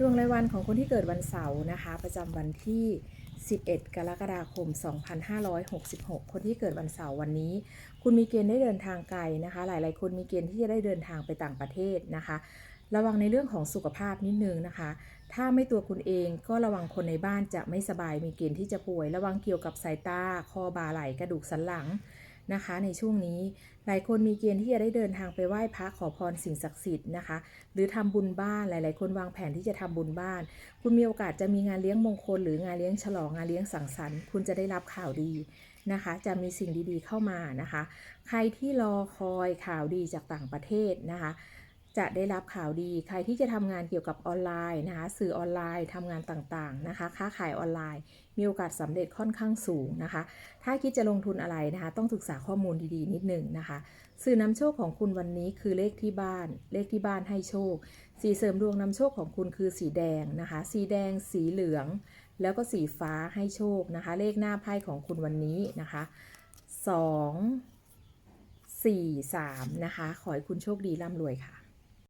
ดวงรายวันของคนที่เกิดวันเสาร์นะคะ ประจำวันที่ 11 กรกฎาคม 2566 คนที่เกิดวันเสาร์วันนี้ คุณมีเกณฑ์ได้เดินทางไกลนะคะ หลาย ๆ คนมีเกณฑ์ที่จะได้เดินทางไปต่างประเทศนะคะ ระวังในเรื่องของสุขภาพนิดนึงนะคะ ถ้าไม่ตัวคุณเองก็ระวังคนในบ้านจะไม่สบายมีเกณฑ์ที่จะป่วย ระวังเกี่ยวกับสายตา คอบ่าไหล่กระดูกสันหลัง นะคะ ในช่วงนี้หลายคนมีเกณฑ์ที่จะได้เดินทางไปไหว้พระขอพรสิ่งศักดิ์สิทธิ์นะคะ หรือทำบุญบ้านหลาย ๆ คนวางแผนที่จะทำบุญบ้าน คุณมีโอกาสจะมีงานเลี้ยงมงคล หรืองานเลี้ยงฉลองงานเลี้ยงสังสรรค์ คุณจะได้รับข่าวดีนะคะ จะมีสิ่งดีๆเข้ามานะคะ ใครที่รอคอยข่าวดีจากต่างประเทศนะคะ จะได้รับข่าวดี ใครที่จะทำงานเกี่ยวกับออนไลน์นะคะสื่อออนไลน์ทำงานต่างๆนะคะ ค้าขายออนไลน์ มีโอกาสสำเร็จค่อนข้างสูงนะคะ ถ้าคิดจะลงทุนอะไรนะคะ ต้องศึกษาข้อมูลดีๆ นิดหนึ่งนะคะ สื่อนำโชคของคุณวันนี้คือเลขที่บ้าน เลขที่บ้านให้โชค สีเสริมดวงนำโชคของคุณคือสีแดงนะคะ สีแดง สีเหลือง แล้วก็สีฟ้าให้โชคนะคะ เลขหน้าไพ่ของคุณวันนี้นะคะสองสี่สามนะคะ ขอให้คุณโชคดีร่ำรวยค่ะ